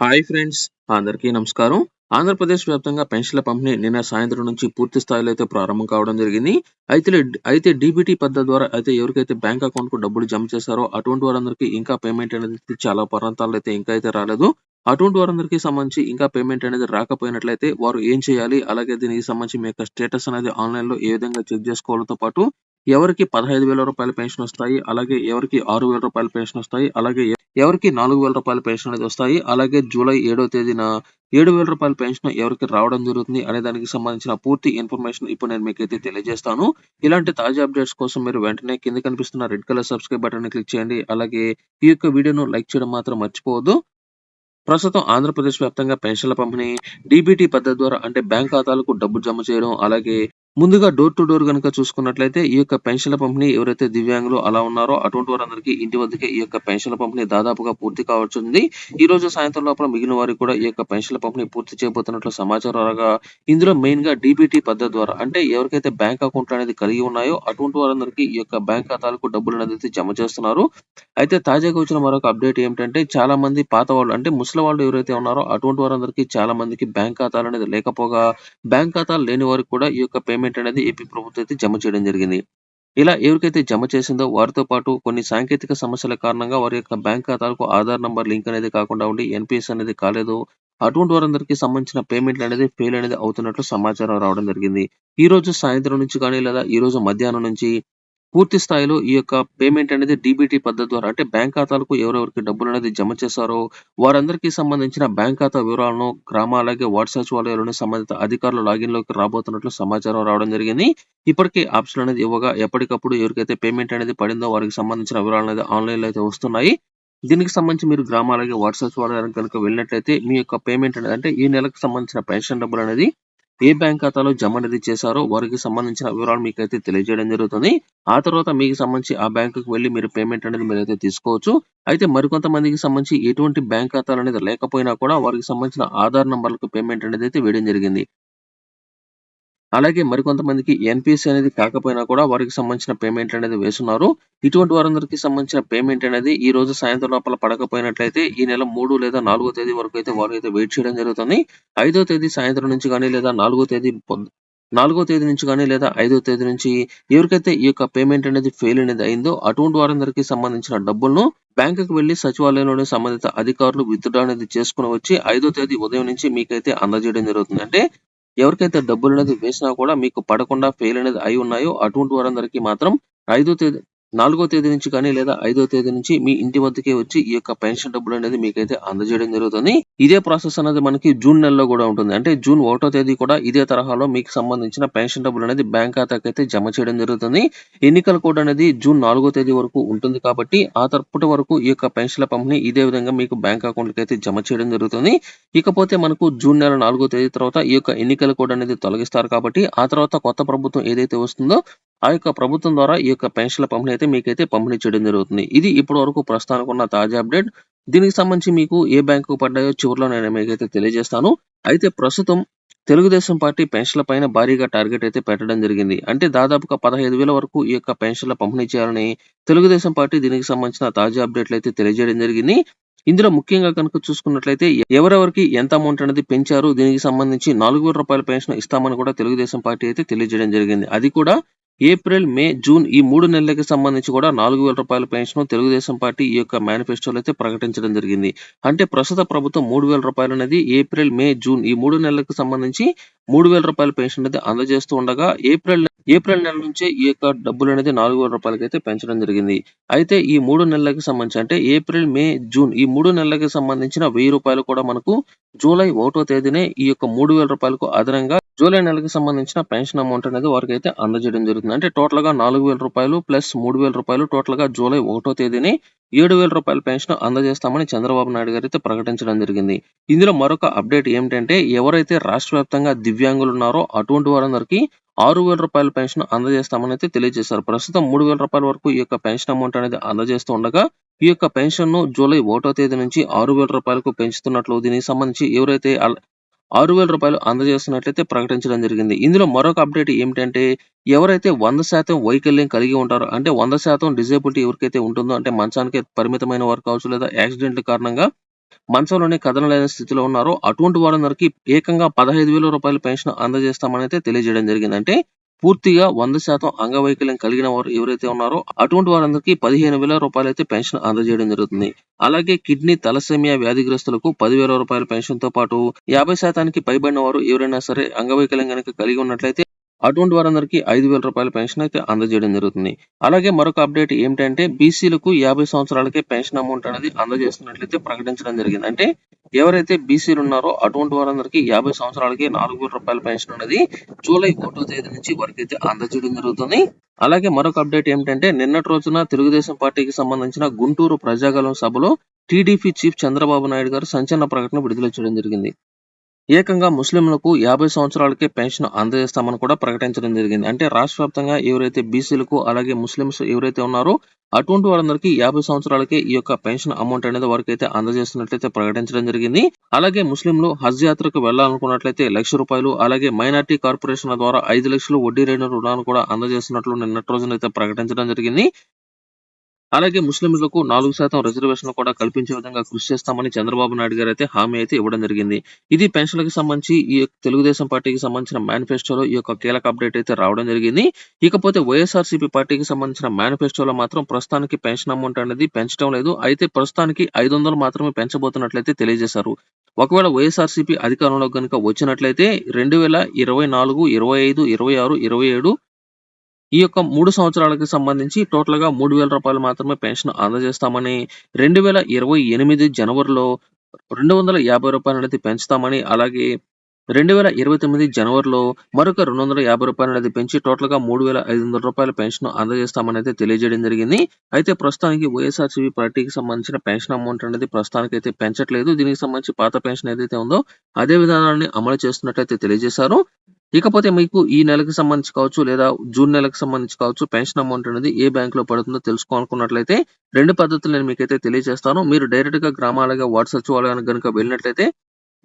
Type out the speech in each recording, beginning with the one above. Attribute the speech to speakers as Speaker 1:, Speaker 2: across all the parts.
Speaker 1: Hi friends అందరికీ నమస్కారం. ఆంధ్రప్రదేశ్ వ్యాప్తంగా పెన్షన్ల పంపిణీ నిన్న సాయంత్రం నుంచి పూర్తి స్థాయిలో అయితే ప్రారంభం కావడం జరిగింది. అయితే అయితే డీబీటీ పద్ధతి ద్వారా అయితే ఎవరికైతే బ్యాంక్ అకౌంట్కు డబ్బులు జమ చేశారో అటువంటి వారందరికీ ఇంకా పేమెంట్ అనేది చాలా ప్రాంతాల్లో అయితే ఇంకా అయితే రాలేదు. అటువంటి వారందరికీ సంబంధించి ఇంకా పేమెంట్ అనేది రాకపోయినట్లయితే వారు ఏం చేయాలి? అలాగే దీనికి సంబంధించి మీ యొక్క స్టేటస్ అనేది ఆన్లైన్లో ఏ విధంగా చెక్ చేసుకోవాలతో పాటు ఎవరికి పదహైదు వేల రూపాయల పెన్షన్ వస్తాయి? అలాగే ఎవరికి ఆరు వేల రూపాయల పెన్షన్ వస్తాయి? అలాగే ఎవరికి నాలుగు వేల రూపాయల పెన్షన్ అనేది వస్తాయి అలాగే జూలై ఏడో తేదీన ఏడు వేల రూపాయల పెన్షన్ ఎవరికి రావడం జరుగుతుంది అనే దానికి సంబంధించిన పూర్తి ఇన్ఫర్మేషన్ ఇప్పుడు నేను మీకు అయితే తెలియజేస్తాను. ఇలాంటి తాజా అప్డేట్స్ కోసం మీరు వెంటనే కింద కనిపిస్తున్న red colour subscribe button click చేయండి. అలాగే ఈ యొక్క వీడియోను లైక్ చేయడం మాత్రం మర్చిపోవద్దు. ప్రస్తుతం ఆంధ్రప్రదేశ్ వ్యాప్తంగా పెన్షన్ల పంపిణీ డీబీటీ పద్ధతి ద్వారా అంటే బ్యాంక్ ఖాతాలకు డబ్బు జమ చేయడం అలాగే ముందుగా డోర్ టు డోర్ కనుక చూసుకున్నట్లయితే ఈ యొక్క పెన్షన్ల పంపిణీ ఎవరైతే దివ్యాంగులు అలా ఉన్నారో అటువంటి వారందరికీ ఇంటి వద్దకే ఈ యొక్క పెన్షన్ల పంపిణీ దాదాపుగా పూర్తి కావచ్చుంది. ఈ రోజు సాయంత్రం లోపల మిగిలిన వారికి కూడా ఈ యొక్క పెన్షన్ల పంపిణీ పూర్తి చేయబోతున్నట్లు సమాచారం రాగా ఇందులో మెయిన్గా డిబిటీ పద్ధతి ద్వారా అంటే ఎవరికైతే బ్యాంక్ అకౌంట్ అనేది కలిగి ఉన్నాయో అటువంటి వారందరికీ ఈ యొక్క బ్యాంక్ ఖాతాలకు డబ్బులు అనేది జమ చేస్తున్నారు. అయితే తాజాగా వచ్చిన మరొక అప్డేట్ ఏమిటంటే చాలా మంది పాత వాళ్ళు అంటే ముసలి వాళ్ళు ఎవరైతే ఉన్నారో అటువంటి వారందరికీ చాలా మందికి బ్యాంక్ ఖాతాలు అనేది లేకపోగా బ్యాంక్ ఖాతాలు లేని వారికి కూడా ఈ యొక్క పేమెంట్ అనేది ఏపీ ప్రభుత్వం అయితే జమ చేయడం జరిగింది. ఇలా ఎవరికైతే జమ చేసిందో వారితో పాటు కొన్ని సాంకేతిక సమస్యల కారణంగా వారి యొక్క బ్యాంక్ ఖాతాలకు ఆధార్ నంబర్ లింక్ అనేది కాకుండా ఉండి ఎన్పిఎస్ అనేది కాలేదు. అటువంటి వారందరికీ సంబంధించిన పేమెంట్లు అనేది ఫెయిల్ అనేది అవుతున్నట్లు సమాచారం రావడం జరిగింది. ఈ రోజు సాయంత్రం నుంచి కానీ లేదా ఈ రోజు మధ్యాహ్నం నుంచి పూర్తి స్థాయిలో ఈ యొక్క పేమెంట్ అనేది డీబీటీ పద్ధతి ద్వారా అంటే బ్యాంక్ ఖాతాలకు ఎవరెవరికి డబ్బులు అనేది జమ చేశారో వారందరికీ సంబంధించిన బ్యాంక్ ఖాతా వివరాలను గ్రామ అలాగే వాట్సాప్ సచివాలయాల్లోని సంబంధిత అధికారులు లాగిన్లోకి రాబోతున్నట్లు సమాచారం రావడం జరిగింది. ఇప్పటికే ఆప్షన్ అనేది ఇవ్వగా ఎప్పటికప్పుడు ఎవరికైతే పేమెంట్ అనేది పడిందో వారికి సంబంధించిన వివరాలు అనేది ఆన్లైన్లో అయితే వస్తున్నాయి. దీనికి సంబంధించి మీరు గ్రామ అలాగే వాట్సాప్ సచివాలయానికి కనుక వెళ్ళినట్లయితే మీ యొక్క పేమెంట్ అనేది అంటే ఈ నెలకు సంబంధించిన పెన్షన్ డబ్బులు అనేది ఏ బ్యాంక్ ఖాతాలో జమ అనేది చేశారో వారికి సంబంధించిన వివరాలు మీకు అయితే తెలియజేయడం జరుగుతుంది. ఆ తర్వాత మీకు సంబంధించి ఆ బ్యాంకుకి వెళ్ళి మీరు పేమెంట్ అనేది మీరైతే తీసుకోవచ్చు. అయితే మరికొంతమందికి సంబంధించి ఎటువంటి బ్యాంక్ ఖాతాలు అనేది లేకపోయినా కూడా వారికి సంబంధించిన ఆధార్ నంబర్లకు పేమెంట్ అనేది అయితే వేయడం జరిగింది. అలాగే మరికొంతమందికి ఎన్పిసి అనేది కాకపోయినా కూడా వారికి సంబంధించిన పేమెంట్ అనేది వేస్తున్నారు. ఇటువంటి వారందరికీ సంబంధించిన పేమెంట్ అనేది ఈ రోజు సాయంత్రం లోపల పడకపోయినట్లయితే ఈ నెల మూడు లేదా నాలుగో తేదీ వరకు అయితే వారు అయితే వెయిట్ చేయడం జరుగుతుంది. ఐదో తేదీ సాయంత్రం నుంచి కానీ లేదా నాలుగో తేదీ నాలుగో తేదీ నుంచి కానీ లేదా ఐదో తేదీ నుంచి ఎవరికైతే ఈ యొక్క పేమెంట్ అనేది ఫెయిల్ అనేది అయిందో అటువంటి వారందరికీ సంబంధించిన డబ్బులను బ్యాంకుకు వెళ్ళి సచివాలయంలోని సంబంధిత అధికారులు విత్డ్రా అనేది చేసుకుని వచ్చి ఐదో తేదీ ఉదయం నుంచి మీకైతే అందజేయడం జరుగుతుంది. అంటే ఎవరికైతే డబ్బులు అనేది వేసినా కూడా మీకు పడకుండా ఫెయిల్ అనేది అయి ఉన్నాయో అటువంటి వారందరికీ మాత్రం ఐదో తేదీ నాలుగో తేదీ నుంచి కానీ లేదా ఐదో తేదీ నుంచి మీ ఇంటి వద్దకే వచ్చి ఈ యొక్క పెన్షన్ డబ్బులు అనేది మీకైతే అందజేయడం జరుగుతుంది. ఇదే ప్రాసెస్ అనేది మనకి జూన్ నెలలో కూడా ఉంటుంది. అంటే జూన్ ఒకటో తేదీ కూడా ఇదే తరహాలో మీకు సంబంధించిన పెన్షన్ డబ్బులు అనేది బ్యాంక్ ఖాతాకి అయితే జమ చేయడం జరుగుతుంది. ఎన్నికల కోడ్ అనేది జూన్ నాలుగో తేదీ వరకు ఉంటుంది కాబట్టి ఆ తరపుటి వరకు ఈ యొక్క పెన్షన్ల పంపిణీ ఇదే విధంగా మీకు బ్యాంక్ అకౌంట్ అయితే జమ చేయడం జరుగుతుంది. ఇకపోతే మనకు జూన్ నెల నాలుగో తేదీ తర్వాత ఈ యొక్క ఎన్నికల కోడ్ అనేది తొలగిస్తారు కాబట్టి ఆ తర్వాత కొత్త ప్రభుత్వం ఏదైతే వస్తుందో ఆ యొక్క ప్రభుత్వం ద్వారా ఈ యొక్క పెన్షన్ల పంపిణీ అయితే మీకైతే పంపిణీ చేయడం జరుగుతుంది. ఇది ఇప్పటి వరకు ప్రస్తుతానికి ఉన్న తాజా అప్డేట్. దీనికి సంబంధించి మీకు ఏ బ్యాంకు పడ్డాయో చివరిలో నేను మీకైతే తెలియజేస్తాను. అయితే ప్రస్తుతం తెలుగుదేశం పార్టీ పెన్షన్ల పైన భారీగా టార్గెట్ అయితే పెట్టడం జరిగింది. అంటే దాదాపుగా పదహైదు వేల వరకు ఈ యొక్క పెన్షన్ల పంపిణీ చేయాలని తెలుగుదేశం పార్టీ దీనికి సంబంధించిన తాజా అప్డేట్లు అయితే తెలియజేయడం జరిగింది. ఇందులో ముఖ్యంగా కనుక చూసుకున్నట్లయితే ఎవరెవరికి ఎంత అమౌంట్ అనేది పెంచారు దీనికి సంబంధించి నాలుగు వేల రూపాయల పెన్షన్ ఇస్తామని కూడా తెలుగుదేశం పార్టీ అయితే తెలియజేయడం జరిగింది. అది కూడా ఏప్రిల్ మే జూన్ ఈ మూడు నెలలకి సంబంధించి కూడా నాలుగు వేల రూపాయల పెన్షన్ తెలుగుదేశం పార్టీ ఈ యొక్క మేనిఫెస్టోలో అయితే ప్రకటించడం జరిగింది. అంటే ప్రస్తుత ప్రభుత్వం మూడు వేల రూపాయలు అనేది ఏప్రిల్ మే జూన్ ఈ మూడు నెలలకు సంబంధించి మూడు వేల రూపాయల పెన్షన్ అనేది అందజేస్తూ ఉండగా ఏప్రిల్ ఏప్రిల్ నెల నుంచే ఈ యొక్క డబ్బులు అనేది నాలుగు వేల రూపాయలకి అయితే పెంచడం జరిగింది. అయితే ఈ మూడు నెలలకు సంబంధించి అంటే ఏప్రిల్ మే జూన్ ఈ మూడు నెలలకు సంబంధించిన వెయ్యి రూపాయలు కూడా మనకు జూలై ఒకటో తేదీనే ఈ యొక్క మూడు వేల రూపాయలకు అదనంగా జూలై నెలకు సంబంధించిన పెన్షన్ అమౌంట్ అనేది వారికి అయితే అందజేయడం జరుగుతుంది. అంటే టోటల్గా నాలుగు వేల రూపాయలు ప్లస్ మూడు వేల రూపాయలు టోటల్గా జూలై ఒకటో తేదీని ఏడు వేల రూపాయల పెన్షన్ అందజేస్తామని చంద్రబాబు నాయుడు గారు అయితే ప్రకటించడం జరిగింది. ఇందులో మరొక అప్డేట్ ఏమిటంటే ఎవరైతే రాష్ట్ర వ్యాప్తంగా దివ్యాంగులు ఉన్నారో అటువంటి వారందరికీ ఆరు వేల రూపాయల పెన్షన్ అందజేస్తామని అయితే తెలియజేశారు. ప్రస్తుతం మూడు వేల రూపాయల వరకు ఈ యొక్క పెన్షన్ అమౌంట్ అనేది అందజేస్తూ ఉండగా ఈ యొక్క పెన్షన్ను జూలై ఒకటో తేదీ నుంచి ఆరు వేల రూపాయలకు పెంచుతున్నట్లు దీనికి సంబంధించి ఎవరైతే ఆరు వేల రూపాయలు అందజేస్తున్నట్లయితే ప్రకటించడం జరిగింది. ఇందులో మరొక అప్డేట్ ఏమిటంటే ఎవరైతే వంద శాతం వైకల్యం కలిగి ఉంటారో అంటే వంద శాతం డిజేబిలిటీ ఎవరికైతే ఉంటుందో అంటే మంచానికి పరిమితమైన వారు కావచ్చు లేదా యాక్సిడెంట్ కారణంగా మంచంలోనే కదలలేని స్థితిలో ఉన్నారో అటువంటి వారందరికీ ఏకంగా పదహైదు వేల రూపాయల పెన్షన్ అందజేస్తామని అయితే తెలియజేయడం జరిగింది. అంటే పూర్తిగా వంద శాతం అంగవైకల్యం కలిగిన వారు ఎవరైతే ఉన్నారో అటువంటి వారందరికీ పదిహేను వేల రూపాయలు అయితే పెన్షన్ అందజేయడం జరుగుతుంది. అలాగే కిడ్నీ తలసేమియా వ్యాధిగ్రస్తులకు పదివేల రూపాయల పెన్షన్తో పాటు యాభై శాతానికి పైబడిన వారు ఎవరైనా సరే అంగవైకల్యం కనుక కలిగి ఉన్నట్లయితే అటువంటి వారందరికీ ఐదు వేల రూపాయల పెన్షన్ అయితే అందజేయడం జరుగుతుంది. అలాగే మరొక అప్డేట్ ఏమిటంటే బీసీలకు యాభై సంవత్సరాలకే పెన్షన్ అమౌంట్ అనేది అందజేస్తున్నట్లయితే ప్రకటించడం జరిగింది. అంటే ఎవరైతే బీసీలు ఉన్నారో అటువంటి వారందరికీ యాభై సంవత్సరాలకి నాలుగు వేల రూపాయల పెన్షన్ అనేది జూలై ఒకటో తేదీ నుంచి వరకు అయితే అందజేయడం జరుగుతుంది. అలాగే మరొక అప్డేట్ ఏమిటంటే నిన్నటి రోజున తెలుగుదేశం పార్టీకి సంబంధించిన గుంటూరు ప్రజాగలం సభలో టీడీపీ చీఫ్ చంద్రబాబు నాయుడు గారు సంచలన ప్రకటన విడుదల చేయడం జరిగింది. ఏకంగా ముస్లింలకు యాభై సంవత్సరాలకే పెన్షన్ అందజేస్తామని కూడా ప్రకటించడం జరిగింది. అంటే రాష్ట్ర వ్యాప్తంగా ఎవరైతే బీసీలకు అలాగే ముస్లింస్ ఎవరైతే ఉన్నారో అటువంటి వారందరికీ యాభై సంవత్సరాలకే ఈ యొక్క పెన్షన్ అమౌంట్ అనేది వారికి అయితే అందజేస్తున్నట్లయితే ప్రకటించడం జరిగింది. అలాగే ముస్లింలు హజ్ యాత్రకు వెళ్ళాలనుకున్నట్లయితే లక్ష రూపాయలు అలాగే మైనార్టీ కార్పొరేషన్ల ద్వారా ఐదు లక్షలు వడ్డీ రేటు రుణాలు కూడా అందజేస్తున్నట్లు నిన్నటి రోజున అయితే ప్రకటించడం జరిగింది. అలాగే ముస్లింలకు నాలుగు శాతం రిజర్వేషన్ కూడా కల్పించే విధంగా కృషి చేస్తామని చంద్రబాబు నాయుడు గారు అయితే హామీ అయితే ఇవ్వడం జరిగింది. ఇది పెన్షన్లకు సంబంధించి ఈ తెలుగుదేశం పార్టీకి సంబంధించిన మేనిఫెస్టోలో ఈ యొక్క కీలక అప్డేట్ అయితే రావడం జరిగింది. ఇకపోతే వైఎస్ఆర్సీపీ పార్టీకి సంబంధించిన మేనిఫెస్టోలో మాత్రం ప్రస్తుతానికి పెన్షన్ అమౌంట్ అనేది పెంచడం లేదు. అయితే ప్రస్తుతానికి ఐదు వందలు మాత్రమే పెంచబోతున్నట్లయితే తెలియజేశారు. ఒకవేళ వైఎస్ఆర్సీపీ అధికారంలో కనుక వచ్చినట్లయితే రెండు వేల ఇరవై నాలుగు ఇరవై ఐదు ఇరవై ఆరు ఇరవై ఏడు ఈ యొక్క మూడు సంవత్సరాలకు సంబంధించి టోటల్గా మూడు వేల రూపాయలు మాత్రమే పెన్షన్ అందజేస్తామని రెండు వేల ఇరవై ఎనిమిది జనవరిలో రెండు వందల యాభై రూపాయలు అనేది పెంచుతామని అలాగే రెండు వేల ఇరవై తొమ్మిది జనవరిలో మరొక రెండు వందల యాభై రూపాయలు అనేది పెంచి టోటల్గా మూడు వేల ఐదు వందల రూపాయల పెన్షన్ అందజేస్తామని అయితే తెలియజేయడం జరిగింది. అయితే ప్రస్తుతానికి వైఎస్ఆర్సీపీ పార్టీకి సంబంధించిన పెన్షన్ అమౌంట్ అనేది ప్రస్తుతానికి అయితే పెంచట్లేదు. దీనికి సంబంధించి పాత పెన్షన్ ఏదైతే ఉందో అదే విధానాన్ని అమలు చేస్తున్నట్లయితే తెలియజేశారు. ఇకపోతే మీకు ఈ నెలకు సంబంధించి కావచ్చు లేదా జూన్ నెలకు సంబంధించి కావచ్చు పెన్షన్ అమౌంట్ అనేది ఏ బ్యాంక్లో పడుతుందో తెలుసుకోవాలనుకున్నట్లయితే రెండు పద్ధతులు నేను మీకైతే తెలియజేస్తాను. మీరు డైరెక్ట్గా గ్రామాలుగా వార్డు సచివాలయానికి కనుక వెళ్ళినట్లయితే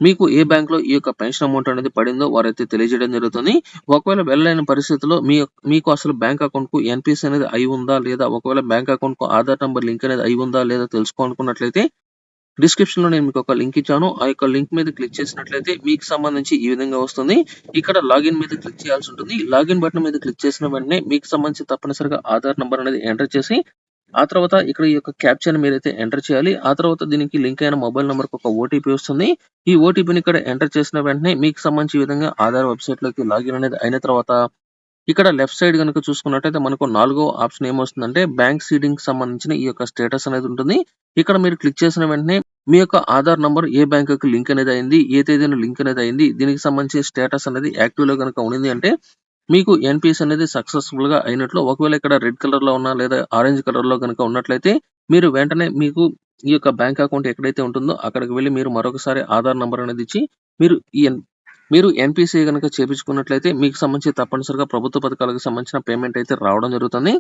Speaker 1: మీకు ఏ బ్యాంక్లో ఈ యొక్క పెన్షన్ అమౌంట్ అనేది పడిందో వారైతే తెలియజేయడం జరుగుతుంది. ఒకవేళ వెళ్ళలేని పరిస్థితిలో మీ మీకు అసలు బ్యాంక్ అకౌంట్కు ఎన్పిఎస్ అనేది అయి ఉందా లేదా ఒకవేళ బ్యాంక్ అకౌంట్కు ఆధార్ నంబర్ లింక్ అనేది అయి ఉందా లేదా తెలుసుకోవాలనుకున్నట్లయితే డిస్క్రిప్షన్లో నేను మీకు ఒక లింక్ ఇచ్చాను. ఆ యొక్క లింక్ మీద క్లిక్ చేసినట్లయితే మీకు సంబంధించి ఈ విధంగా వస్తుంది. ఇక్కడ లాగిన్ మీద క్లిక్ చేయాల్సి ఉంటుంది. లాగిన్ బటన్ మీద క్లిక్ చేసిన వెంటనే మీకు సంబంధించి తప్పనిసరిగా ఆధార్ నెంబర్ అనేది ఎంటర్ చేసి ఆ తర్వాత ఇక్కడ ఈ యొక్క క్యాప్చర్ మీరైతే ఎంటర్ చేయాలి. ఆ తర్వాత దీనికి లింక్ అయిన మొబైల్ నెంబర్కి ఒక ఓటీపీ వస్తుంది. ఈ ఓటీపీని ఇక్కడ ఎంటర్ చేసిన వెంటనే మీకు సంబంధించి విధంగా ఆధార్ వెబ్సైట్లోకి లాగిన్ అనేది అయిన తర్వాత ఇక్కడ లెఫ్ట్ సైడ్ కనుక చూసుకున్నట్టయితే మనకు నాలుగో ఆప్షన్ ఏమొస్తుందంటే బ్యాంక్ సీడింగ్ సంబంధించిన ఈ యొక్క స్టేటస్ అనేది ఉంటుంది. ఇక్కడ మీరు క్లిక్ చేసిన వెంటనే మీ యొక్క ఆధార్ నంబర్ ఏ బ్యాంక్కి లింక్ అనేది అయింది ఏ తేదీన లింక్ అనేది అయింది దీనికి సంబంధించిన స్టేటస్ అనేది యాక్టివ్లో కనుక ఉంది అంటే మీకు ఎన్పిఎస్ అనేది సక్సెస్ఫుల్గా అయినట్లు ఒకవేళ ఇక్కడ రెడ్ కలర్లో ఉన్నా లేదా ఆరెంజ్ కలర్లో కనుక ఉన్నట్లయితే మీరు వెంటనే మీకు ఈ యొక్క బ్యాంక్ అకౌంట్ ఎక్కడైతే ఉంటుందో అక్కడికి వెళ్ళి మీరు మరొకసారి ఆధార్ నంబర్ అనేది ఇచ్చి మీరు ఈ ఎన్- మీరు ఎన్పిసి కనుక చేపించుకున్నట్లయితే మీకు సంబంధించి తప్పనిసరిగా ప్రభుత్వ పథకాలకు సంబంధించిన పేమెంట్ అయితే రావడం జరుగుతుంది.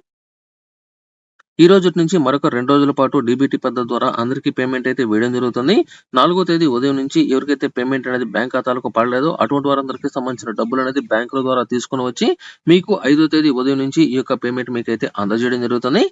Speaker 1: ఈ రోజు నుంచి మరొక రెండు రోజుల పాటు డీబీటీ పద్ధతి ద్వారా అందరికీ పేమెంట్ అయితే వేయడం జరుగుతుంది. నాలుగో తేదీ ఉదయం నుంచి ఎవరికైతే పేమెంట్ అనేది బ్యాంక్ ఖాతాలకు పడలేదో అటువంటి వారందరికీ సంబంధించిన డబ్బులు అనేది బ్యాంకుల ద్వారా తీసుకుని వచ్చి మీకు ఐదో తేదీ ఉదయం నుంచి ఈ యొక్క పేమెంట్ మీకు అయితే అందజేయడం జరుగుతుంది.